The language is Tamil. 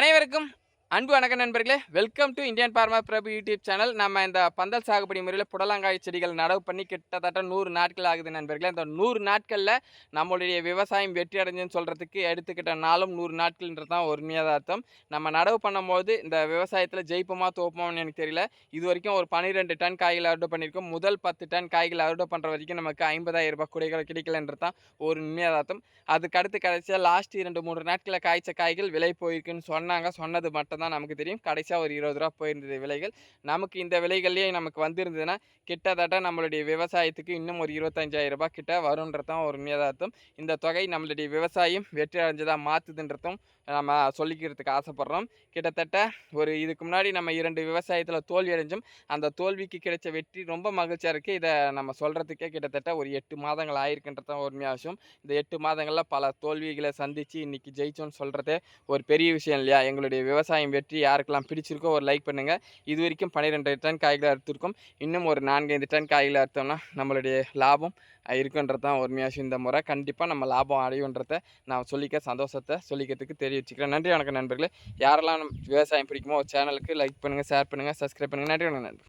அனைவருக்கும் அன்பு வணக்கம் நண்பர்களே welcome to Indian pharma Prabhu YouTube channel நம்ம இந்த பந்தல் சாகுபடி முறையில் புடலங்காய் செடிகள் நடவு பண்ணி கிட்டத்தட்ட நூறு நாட்கள் ஆகுது நண்பர்களே. இந்த நூறு நாட்களில் நம்மளுடைய விவசாயம் வெற்றி அடைஞ்சுன்னு சொல்கிறதுக்கு எடுத்துக்கிட்ட நாளும் நூறு நாட்கள்ன்றது தான் ஒரு அர்த்தம். நம்ம நடவு பண்ணும்போது இந்த விவசாயத்தில் ஜெயிப்போமா தோப்போமான்னு எனக்கு தெரியல. இது வரைக்கும் ஒரு பன்னிரெண்டு டன் காய்கள் அறுவடை பண்ணியிருக்கோம். முதல் பத்து டன் காய்கள் அறுவடை பண்ணுற வரைக்கும் நமக்கு ஐம்பதாயிரம் ரூபாய் குடைகள் கிடைக்கலன்றது தான் ஒரு உண்மையாதார்த்தம் அதுக்கு அடுத்து கடைசியாக லாஸ்ட் இரண்டு மூன்று நாட்களில் காய்ச்ச காய்கள் விலை போயிருக்குன்னு சொன்னாங்க. சொன்னது மட்டும் தான் நமக்கு தெரியும். கடைசியாக ஒரு இருபது ரூபா போயிருந்தது விலைகள். நமக்கு இந்த விலைகள்லேயே நமக்கு வந்திருந்ததுன்னா கிட்டத்தட்ட நம்மளுடைய விவசாயத்துக்கு இன்னும் ஒரு இருபத்தஞ்சாயிரம் ரூபாய் கிட்ட வரும்ன்றதான் ஒரு உண்மையதார்த்தம் இந்த தொகை நம்மளுடைய விவசாயம் வெற்றி அடைஞ்சதாக மாற்றுதுன்றதும் நம்ம சொல்லிக்கிறதுக்கு ஆசைப்பட்றோம். கிட்டத்தட்ட ஒரு இதுக்கு முன்னாடி நம்ம இரண்டு விவசாயத்தில் தோல்வி அடைஞ்சோம். அந்த தோல்விக்கு கிடைச்ச வெற்றி ரொம்ப மகிழ்ச்சியாக இருக்குது இதை நம்ம சொல்கிறதுக்கே கிட்டத்தட்ட ஒரு எட்டு மாதங்கள் ஆயிருக்குன்றது தான் உண்மையாக விஷயம் இந்த எட்டு மாதங்களில் பல தோல்விகளை சந்தித்து இன்றைக்கி ஜெயிச்சோன்னு சொல்கிறதே ஒரு பெரிய விஷயம் இல்லையா? எங்களுடைய விவசாயம் வெற்றி யாருக்கெல்லாம் பிடிச்சிருக்கோ ஒரு லைக் பண்ணுங்கள் இது வரைக்கும் பன்னிரெண்டு டன் காய்களை அறுத்துருக்கோம். இன்னும் ஒரு நான்கு ஐந்து டன் காய்களை அறுத்தோம்னா நம்மளுடைய லாபம் இருக்குன்றது தான் உண்மையாக இந்த முறை. கண்டிப்பாக நம்ம லாபம் அடையுன்றதை நான் சொல்லிக்க சந்தோஷத்தை சொல்லிக்கிறதுக்கு தெரிவிச்சுக்கிறேன். நன்றி வணக்கம் நண்பர்களே. யாரெல்லாம் விவசாயம் பிடிக்குமோ சேனலுக்கு லைக் பண்ணுங்கள் ஷேர் பண்ணுங்கள் சப்ஸ்கிரைப் பண்ணுங்கள் நன்றி வணக்கம் நன்றி